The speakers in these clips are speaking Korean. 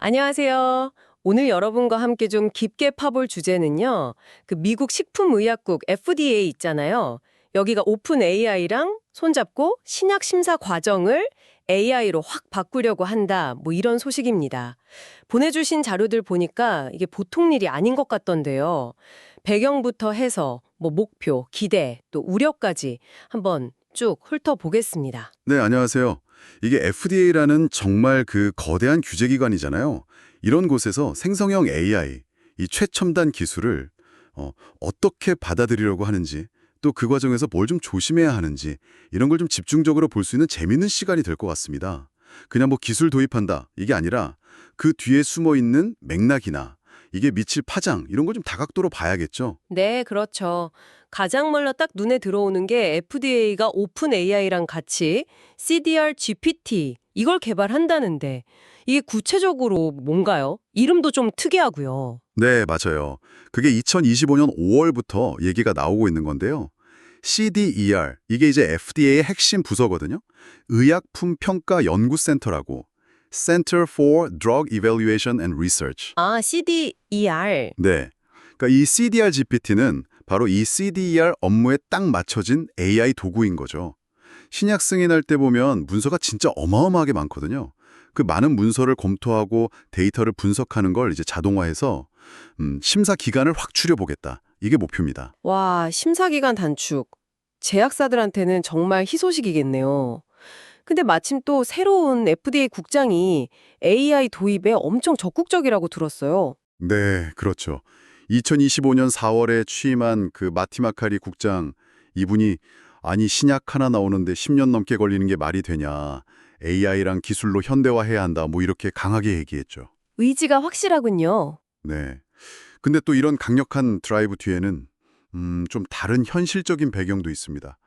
안녕하세요. 오늘 여러분과 함께 좀 깊게 파볼 주제는요. 그 미국 식품의약국 FDA 있잖아요. 여기가 오픈 AI랑 손잡고 신약 심사 과정을 AI로 확 바꾸려고 한다. 뭐 이런 소식입니다. 보내주신 자료들 보니까 이게 보통 일이 아닌 것 같던데요. 배경부터 해서 뭐 목표, 기대, 또 우려까지 한번 쭉 훑어보겠습니다. 네, 안녕하세요. 이게 FDA라는 정말 그 거대한 규제기관이잖아요. 이런 곳에서 생성형 AI, 이 최첨단 기술을 어, 어떻게 받아들이려고 하는지, 또 그 과정에서 뭘 좀 조심해야 하는지 이런 걸 좀 집중적으로 볼 수 있는 재밌는 시간이 될 것 같습니다. 그냥 뭐 기술 도입한다 이게 아니라 그 뒤에 숨어 있는 맥락이나 이게 미칠 파장 이런 걸 좀 다각도로 봐야겠죠. 네, 그렇죠. 가장 먼저 딱 눈에 들어오는 게 FDA가 오픈 AI랑 같이 CDR GPT 이걸 개발한다는데 이게 구체적으로 뭔가요? 이름도 좀 특이하고요. 네, 맞아요. 그게 2025년 5월부터 얘기가 나오고 있는 건데요. CDER, 이게 이제 FDA의 핵심 부서거든요. 의약품 평가 연구센터라고 Center for Drug Evaluation and Research. 아, CDER. 네. 그러니까 이 CDR GPT는 바로 이 CDER 업무에 딱 맞춰진 AI 도구인 거죠. 신약 승인할 때 보면 문서가 진짜 어마어마하게 많거든요. 그 많은 문서를 검토하고 데이터를 분석하는 걸 이제 자동화해서 음, 심사 기간을 확 줄여보겠다. 이게 목표입니다. 와, 심사 기간 단축. 제약사들한테는 정말 희소식이겠네요. 근데 마침 또 새로운 FDA 국장이 AI 도입에 엄청 적극적이라고 들었어요. 네, 그렇죠. 2025년 4월에 취임한 그 마티마카리 국장 이분이 아니 신약 하나 나오는데 10년 넘게 걸리는 게 말이 되냐. AI랑 기술로 현대화해야 한다. 뭐 이렇게 강하게 얘기했죠. 의지가 확실하군요. 네. 근데 또 이런 강력한 드라이브 뒤에는 음, 좀 다른 현실적인 배경도 있습니다.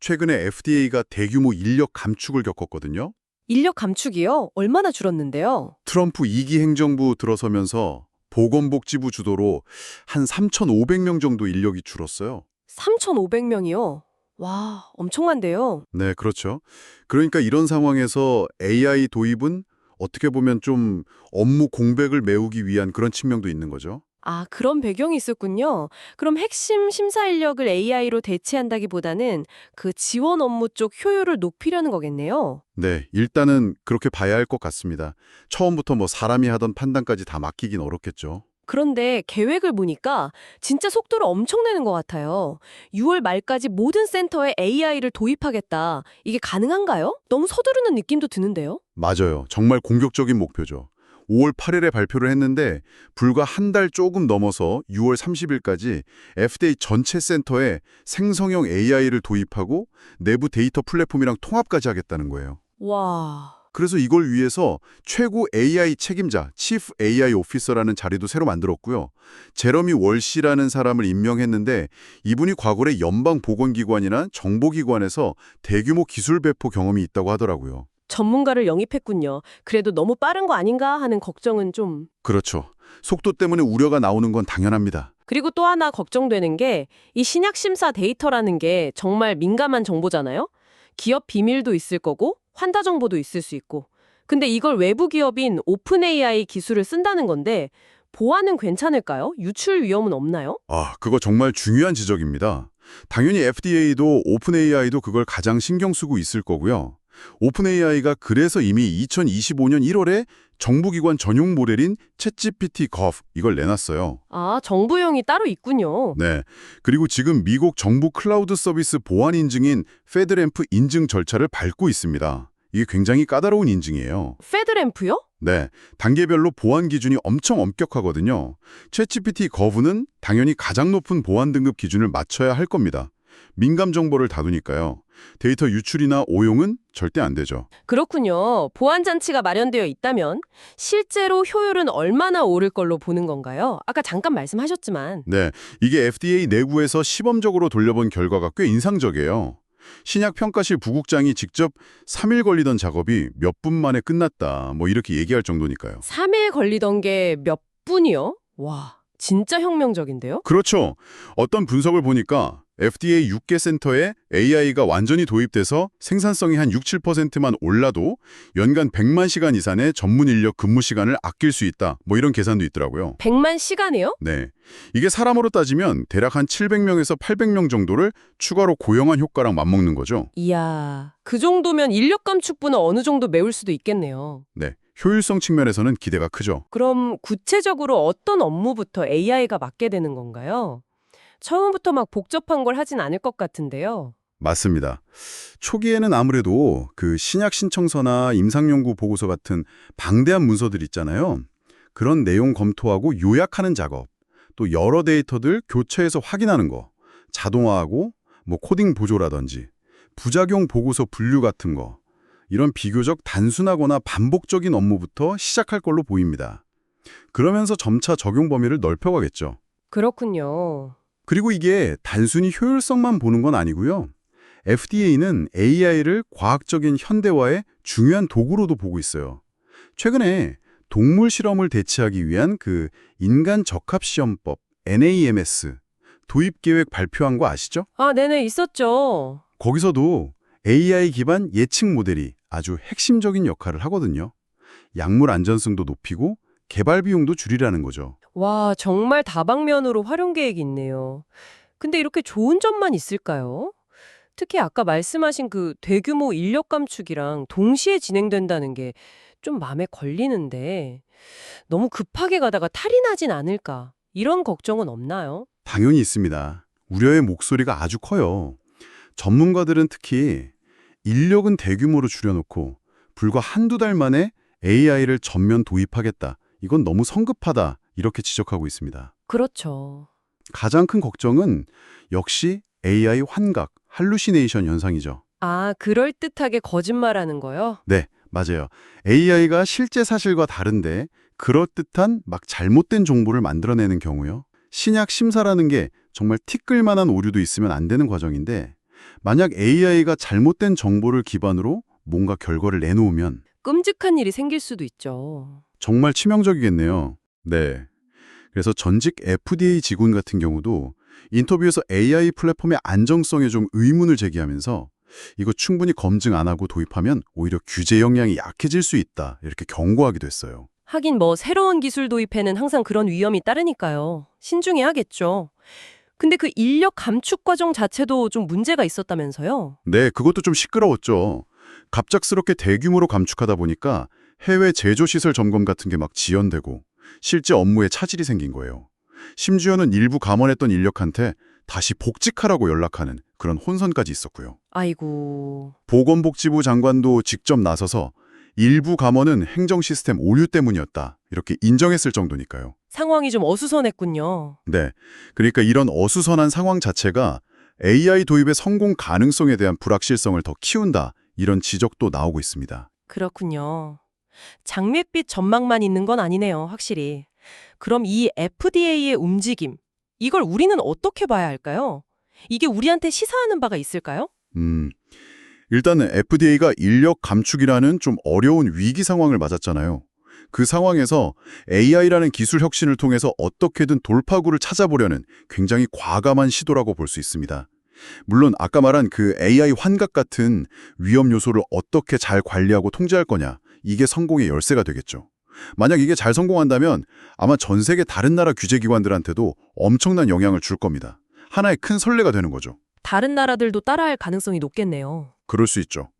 최근에 FDA가 대규모 인력 감축을 겪었거든요. 인력 감축이요? 얼마나 줄었는데요? 트럼프 2기 행정부 들어서면서 보건복지부 주도로 한 3,500명 정도 인력이 줄었어요. 3,500명이요? 와, 엄청난데요. 네, 그렇죠. 그러니까 이런 상황에서 AI 도입은 어떻게 보면 좀 업무 공백을 메우기 위한 그런 측면도 있는 거죠. 아, 그런 배경이 있었군요. 그럼 핵심 심사 인력을 AI로 대체한다기보다는 그 지원 업무 쪽 효율을 높이려는 거겠네요. 네, 일단은 그렇게 봐야 할 것 같습니다. 처음부터 뭐 사람이 하던 판단까지 다 맡기긴 어렵겠죠. 그런데 계획을 보니까 진짜 속도를 엄청 내는 것 같아요. 6월 말까지 모든 센터에 AI를 도입하겠다. 이게 가능한가요? 너무 서두르는 느낌도 드는데요. 맞아요. 정말 공격적인 목표죠. 5월 8일에 발표를 했는데 불과 한 달 조금 넘어서 6월 30일까지 FDA 전체 센터에 생성형 AI를 도입하고 내부 데이터 플랫폼이랑 통합까지 하겠다는 거예요. 와, 그래서 이걸 위해서 최고 AI 책임자, Chief AI Officer라는 자리도 새로 만들었고요. 제러미 월시라는 사람을 임명했는데 이분이 과거에 연방보건기관이나 정보기관에서 대규모 기술 배포 경험이 있다고 하더라고요. 전문가를 영입했군요. 그래도 너무 빠른 거 아닌가 하는 걱정은 좀. 그렇죠. 속도 때문에 우려가 나오는 건 당연합니다. 그리고 또 하나 걱정되는 게 이 신약 심사 데이터라는 게 정말 민감한 정보잖아요. 기업 비밀도 있을 거고 환자 정보도 있을 수 있고. 근데 이걸 외부 기업인 오픈 AI 기술을 쓴다는 건데 보안은 괜찮을까요? 유출 위험은 없나요? 아, 그거 정말 중요한 지적입니다. 당연히 FDA도 오픈AI도 그걸 가장 신경 쓰고 있을 거고요. 오픈AI가 그래서 이미 2025년 1월에 정부기관 전용 모델인 챗GPT Gov 이걸 내놨어요. 아, 정부용이 따로 있군요. 네. 그리고 지금 미국 정부 클라우드 서비스 보안 인증인 페드램프 인증 절차를 밟고 있습니다. 이게 굉장히 까다로운 인증이에요. 페드램프요? 네, 단계별로 보안 기준이 엄청 엄격하거든요. 챗GPT 거부는 당연히 가장 높은 보안 등급 기준을 맞춰야 할 겁니다. 민감 정보를 다루니까요. 데이터 유출이나 오용은 절대 안 되죠. 그렇군요. 보안 장치가 마련되어 있다면 실제로 효율은 얼마나 오를 걸로 보는 건가요? 아까 잠깐 말씀하셨지만 네, 이게 FDA 내부에서 시범적으로 돌려본 결과가 꽤 인상적이에요. 신약 평가실 부국장이 직접 3일 걸리던 작업이 몇 분 만에 끝났다. 뭐 이렇게 얘기할 정도니까요. 3일 걸리던 게 몇 분이요? 와, 진짜 혁명적인데요? 그렇죠. 어떤 분석을 보니까 FDA 6개 센터에 AI가 완전히 도입돼서 생산성이 한 6, 7%만 올라도 연간 100만 시간 이상의 전문 인력 근무 시간을 아낄 수 있다. 뭐 이런 계산도 있더라고요. 100만 시간이요? 네. 이게 사람으로 따지면 대략 한 700명에서 800명 정도를 추가로 고용한 효과랑 맞먹는 거죠. 이야, 그 정도면 인력 감축분은 어느 정도 메울 수도 있겠네요. 네. 효율성 측면에서는 기대가 크죠. 그럼 구체적으로 어떤 업무부터 AI가 맡게 되는 건가요? 처음부터 막 복잡한 걸 하진 않을 것 같은데요. 맞습니다. 초기에는 아무래도 그 신약 신청서나 임상연구 보고서 같은 방대한 문서들 있잖아요. 그런 내용 검토하고 요약하는 작업, 또 여러 데이터들 교체해서 확인하는 거, 자동화하고 뭐 코딩 보조라든지 부작용 보고서 분류 같은 거 이런 비교적 단순하거나 반복적인 업무부터 시작할 걸로 보입니다. 그러면서 점차 적용 범위를 넓혀가겠죠. 그렇군요. 그리고 이게 단순히 효율성만 보는 건 아니고요. FDA는 AI를 과학적인 현대화의 중요한 도구로도 보고 있어요. 최근에 동물 실험을 대체하기 위한 그 인간 적합 시험법 NAMS 도입 계획 발표한 거 아시죠? 아, 네네, 있었죠. 거기서도 AI 기반 예측 모델이 아주 핵심적인 역할을 하거든요. 약물 안전성도 높이고 개발 비용도 줄이라는 거죠. 와, 정말 다방면으로 활용 계획이 있네요. 근데 이렇게 좋은 점만 있을까요? 특히 아까 말씀하신 그 대규모 인력 감축이랑 동시에 진행된다는 게 좀 마음에 걸리는데 너무 급하게 가다가 탈이 나진 않을까 이런 걱정은 없나요? 당연히 있습니다. 우려의 목소리가 아주 커요. 전문가들은 특히 인력은 대규모로 줄여놓고 불과 한두 달 만에 AI를 전면 도입하겠다. 이건 너무 성급하다. 이렇게 지적하고 있습니다. 그렇죠. 가장 큰 걱정은 역시 AI 환각, 할루시네이션 현상이죠. 아, 그럴듯하게 거짓말하는 거요? 네, 맞아요. AI가 실제 사실과 다른데 그럴듯한 막 잘못된 정보를 만들어내는 경우요. 신약 심사라는 게 정말 티끌만한 오류도 있으면 안 되는 과정인데 만약 AI가 잘못된 정보를 기반으로 뭔가 결과를 내놓으면 끔찍한 일이 생길 수도 있죠. 정말 치명적이겠네요. 네. 그래서 전직 FDA 직원 같은 경우도 인터뷰에서 AI 플랫폼의 안정성에 좀 의문을 제기하면서 이거 충분히 검증 안 하고 도입하면 오히려 규제 영향이 약해질 수 있다. 이렇게 경고하기도 했어요. 하긴 뭐 새로운 기술 도입에는 항상 그런 위험이 따르니까요. 신중해야겠죠. 근데 그 인력 감축 과정 자체도 좀 문제가 있었다면서요? 네, 그것도 좀 시끄러웠죠. 갑작스럽게 대규모로 감축하다 보니까 해외 제조시설 점검 같은 게 막 지연되고 실제 업무에 차질이 생긴 거예요. 심지어는 일부 감원했던 인력한테 다시 복직하라고 연락하는 그런 혼선까지 있었고요. 아이고. 보건복지부 장관도 직접 나서서 일부 감원은 행정 시스템 오류 때문이었다. 이렇게 인정했을 정도니까요. 상황이 좀 어수선했군요. 네. 그러니까 이런 어수선한 상황 자체가 AI 도입의 성공 가능성에 대한 불확실성을 더 키운다. 이런 지적도 나오고 있습니다. 그렇군요. 장밋빛 전망만 있는 건 아니네요, 확실히. 그럼 이 FDA의 움직임, 이걸 우리는 어떻게 봐야 할까요? 이게 우리한테 시사하는 바가 있을까요? 음, 일단은 FDA가 인력 감축이라는 좀 어려운 위기 상황을 맞았잖아요. 그 상황에서 AI라는 기술 혁신을 통해서 어떻게든 돌파구를 찾아보려는 굉장히 과감한 시도라고 볼 수 있습니다. 물론 아까 말한 그 AI 환각 같은 위험 요소를 어떻게 잘 관리하고 통제할 거냐, 이게 성공의 열쇠가 되겠죠. 만약 이게 잘 성공한다면 아마 전 세계 다른 나라 규제기관들한테도 엄청난 영향을 줄 겁니다. 하나의 큰 선례가 되는 거죠. 다른 나라들도 따라할 가능성이 높겠네요. 그럴 수 있죠.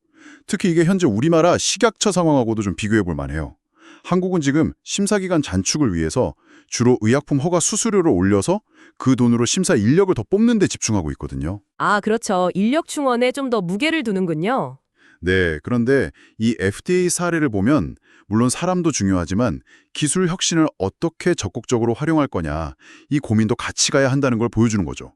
특히 이게 현재 우리나라 식약처 상황하고도 좀 비교해 볼 만해요. 한국은 지금 심사기간 단축을 위해서 주로 의약품 허가 수수료를 올려서 그 돈으로 심사 인력을 더 뽑는 데 집중하고 있거든요. 아, 그렇죠. 인력 충원에 좀 더 무게를 두는군요. 네, 그런데 이 FDA 사례를 보면 물론 사람도 중요하지만 기술 혁신을 어떻게 적극적으로 활용할 거냐 이 고민도 같이 가야 한다는 걸 보여주는 거죠.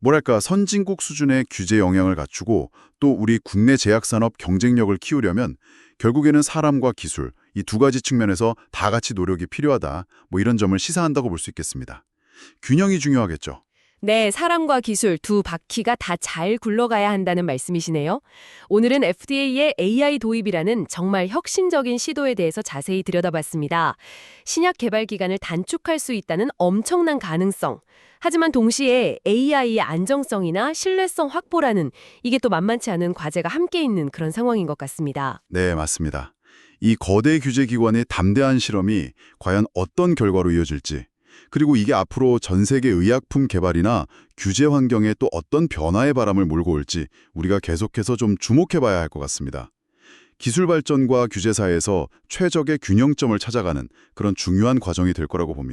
뭐랄까 선진국 수준의 규제 영향을 갖추고 또 우리 국내 제약산업 경쟁력을 키우려면 결국에는 사람과 기술 이 두 가지 측면에서 다 같이 노력이 필요하다 뭐 이런 점을 시사한다고 볼 수 있겠습니다. 균형이 중요하겠죠. 네, 사람과 기술 두 바퀴가 다 잘 굴러가야 한다는 말씀이시네요. 오늘은 FDA의 AI 도입이라는 정말 혁신적인 시도에 대해서 자세히 들여다봤습니다. 신약 개발 기간을 단축할 수 있다는 엄청난 가능성. 하지만 동시에 AI의 안정성이나 신뢰성 확보라는 이게 또 만만치 않은 과제가 함께 있는 그런 상황인 것 같습니다. 네, 맞습니다. 이 거대 규제 기관의 담대한 실험이 과연 어떤 결과로 이어질지, 그리고 이게 앞으로 전 세계 의약품 개발이나 규제 환경에 또 어떤 변화의 바람을 몰고 올지 우리가 계속해서 좀 주목해 봐야 할 것 같습니다. 기술 발전과 규제 사이에서 최적의 균형점을 찾아가는 그런 중요한 과정이 될 거라고 봅니다.